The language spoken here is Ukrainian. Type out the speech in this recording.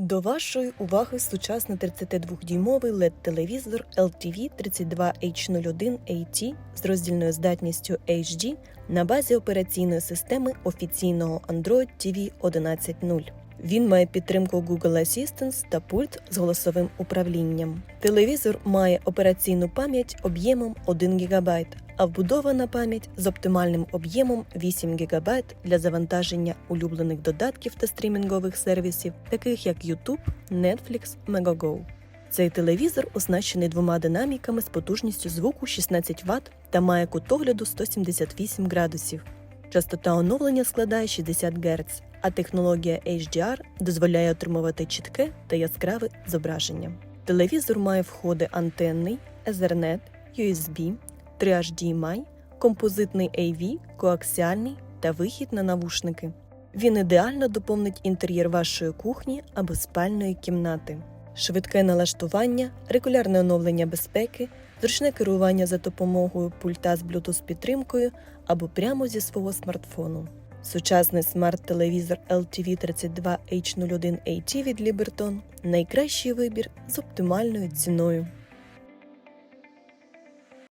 До вашої уваги сучасний 32-дюймовий LED-телевізор LTV 32H01AT з роздільною здатністю HD на базі операційної системи офіційного Android TV 11.0. Він має підтримку Google Assistant та пульт з голосовим управлінням. Телевізор має операційну пам'ять об'ємом 1 ГБ, а вбудована пам'ять з оптимальним об'ємом 8 ГБ для завантаження улюблених додатків та стрімінгових сервісів, таких як YouTube, Netflix, Megogo. Цей телевізор оснащений двома динаміками з потужністю звуку 16 Вт та має кут огляду 178 градусів. Частота оновлення складає 60 Гц, а технологія HDR дозволяє отримувати чітке та яскраве зображення. Телевізор має входи антенний, Ethernet, USB, 3 HDMI, композитний AV, коаксіальний та вихід на навушники. Він ідеально доповнить інтер'єр вашої кухні або спальної кімнати. Швидке налаштування, регулярне оновлення безпеки, зручне керування за допомогою пульта з Bluetooth підтримкою або прямо зі свого смартфону. Сучасний смарт-телевізор LTV 32H01AT від Liberton – найкращий вибір з оптимальною ціною.